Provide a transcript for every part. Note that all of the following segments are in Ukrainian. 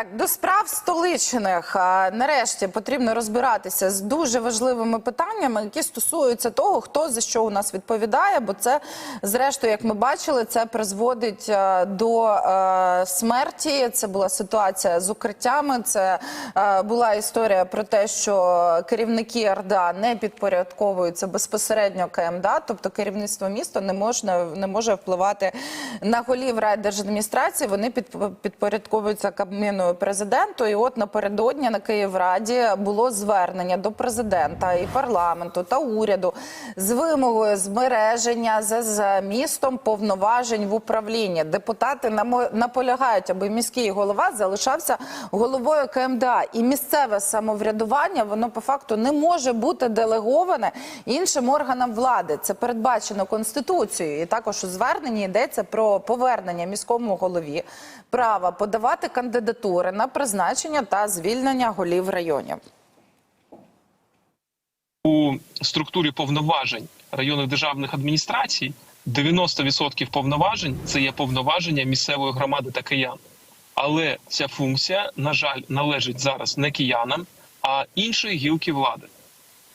Так, до справ столичних нарешті потрібно розбиратися з дуже важливими питаннями, які стосуються того, хто за що у нас відповідає. Бо це, зрештою, як ми бачили, це призводить до смерті. Це була ситуація з укриттями. Це була історія про те, що керівники РДА не підпорядковуються безпосередньо КМДА, тобто керівництво міста не можна не може впливати на голів райдержадміністрації. Вони під, підпорядковуються Кабміну і президенту. І от напередодні на Київраді було звернення до президента і парламенту та уряду з вимогою збереження за, містом повноважень в управлінні. Депутати наполягають, аби міський голова залишався головою КМДА. І місцеве самоврядування воно по факту не може бути делеговане іншим органам влади. Це передбачено конституцією. І також у зверненні йдеться про повернення міському голові права подавати кандидатури на призначення та звільнення голів районів. у структурі повноважень районних державних адміністрацій 90% повноважень це є повноваження місцевої громади та киян. Але ця функція, на жаль, належить зараз не киянам, а іншої гілки влади.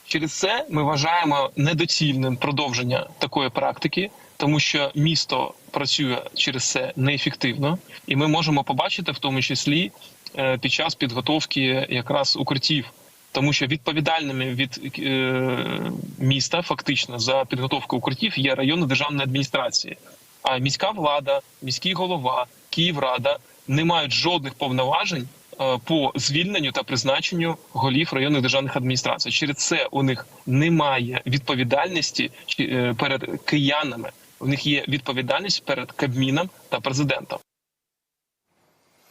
Через це ми вважаємо недоцільним продовження такої практики, тому що місто працює через це неефективно, і ми можемо побачити в тому числі е, під час підготовки якраз укриттів, тому що відповідальними від е, міста фактично за підготовку укриттів є районна державна адміністрація. А міська влада, міський голова, Київрада не мають жодних повноважень по звільненню та призначенню голів районних державних адміністрацій. Через це у них немає відповідальності е, перед киянами. У них є відповідальність перед Кабміном та президентом.